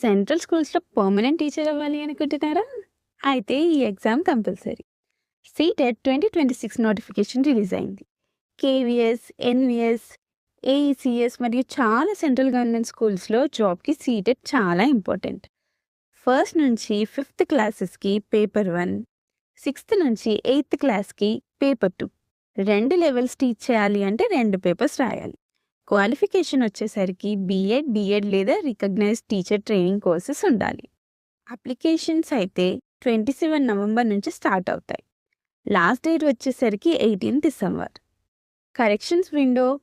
Central స్కూల్స్‌లో permanent teacher అవ్వాలి అనుకుంటున్నారా? అయితే ఈ exam compulsory. CTET 2026 notification release అయింది. కేవీఎస్, ఎన్విఎస్ ఏఈసీఎస్ మరియు చాలా సెంట్రల్ గవర్నమెంట్ స్కూల్స్‌లో జాబ్‌కి సీటెట్ చాలా ఇంపార్టెంట్. ఫస్ట్ నుంచి ఫిఫ్త్ క్లాసెస్‌కి పేపర్ వన్ సిక్స్త్ నుంచి ఎయిత్ క్లాస్‌కి పేపర్ 2. 2 లెవెల్స్ టీచ్ చేయాలి అంటే రెండు పేపర్స్ రాయాలి. క్వాలిఫికేషన్ వచ్చేసరికి బీఎడ్, డీఎడ్ లేదా రికగ్నైజ్డ్ టీచర్ ట్రైనింగ్ కోర్సెస్ ఉండాలి. అప్లికేషన్స్ అయితే 27 నవంబర్ నుంచి స్టార్ట్ అవుతాయి. లాస్ట్ డేట్ వచ్చేసరికి 18 డిసెంబర్. కరెక్షన్స్ విండో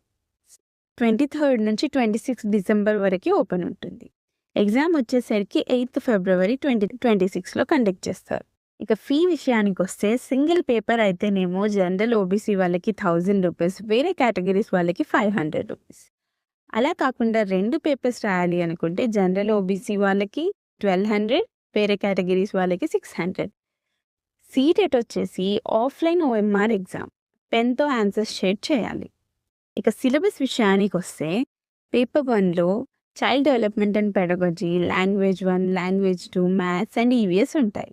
23 నుంచి 26 డిసెంబర్ వరకు ఓపెన్ ఉంటుంది. ఎగ్జామ్ వచ్చేసరికి ఎయిత్ ఫిబ్రవరి 2026లో కండక్ట్ చేస్తారు. ఇక ఫీ విషయానికొస్తే సింగిల్ పేపర్ అయితేనేమో జనరల్ ఓబీసీ వాళ్ళకి థౌజండ్ రూపీస్, వేరే కేటగిరీస్ వాళ్ళకి 500 రూపీస్. అలా కాకుండా రెండు పేపర్స్ రాయాలి అనుకుంటే జనరల్ ఓబీసీ వాళ్ళకి 1200, వేరే కేటగిరీస్ వాళ్ళకి 600. సీటెట్ వచ్చేసి ఆఫ్‌లైన్ ఓఎంఆర్ ఎగ్జామ్. పెన్‌తో ఆన్సర్స్ షేర్ చేయాలి. ఇక సిలబస్ విషయానికి వస్తే పేపర్ వన్లో child development and pedagogy, language one language two maths and EVS ఉంటాయి.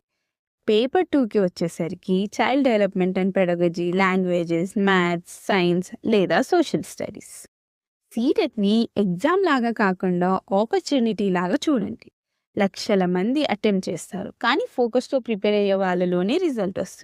పేపర్ టూకి వచ్చేసరికి child development and pedagogy, languages, maths, science లేదా సోషల్ స్టడీస్. సీటెట్‌ని ఎగ్జామ్ లాగా కాకుండా ఆపర్చునిటీ లాగా చూడండి. లక్షల మంది అటెంప్ట్ చేస్తారు. కానీ ఫోకస్‌తో ప్రిపేర్ అయ్యే వాళ్ళలోనే రిజల్ట్ వస్తుంది.